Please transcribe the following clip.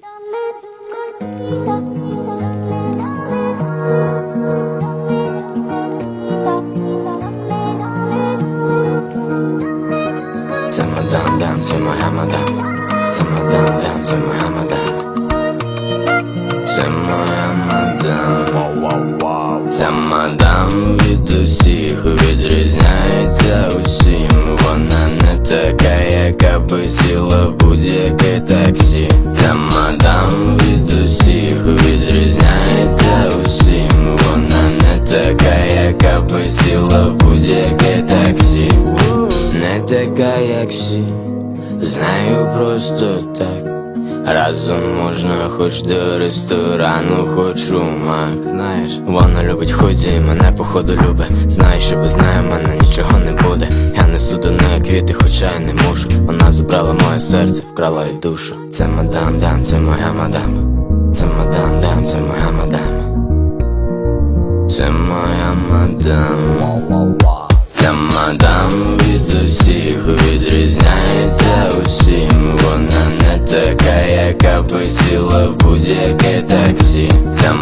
Мадам, дам, це моя мадам. Це моя мадам. Ця мадам від усіх відрізняється усім. Вона не така, яка би сіла в будь-яке таксі. Як всі, знаю просто так. Разом можна хоч до ресторану, хоч у мак. Знаєш, вона любить ході і мене походу любить. Знає, що без неї мене нічого не буде. Я несу до неї квіти, хоча й не мушу. Вона забрала моє серце, вкрала й душу. Це мадам, дам, це моя мадам. Це мадам, дам, це моя мадам. Це моя мадам. Ця мадам усім Вона не така, яка би сіла в будь-яке таксі. Ця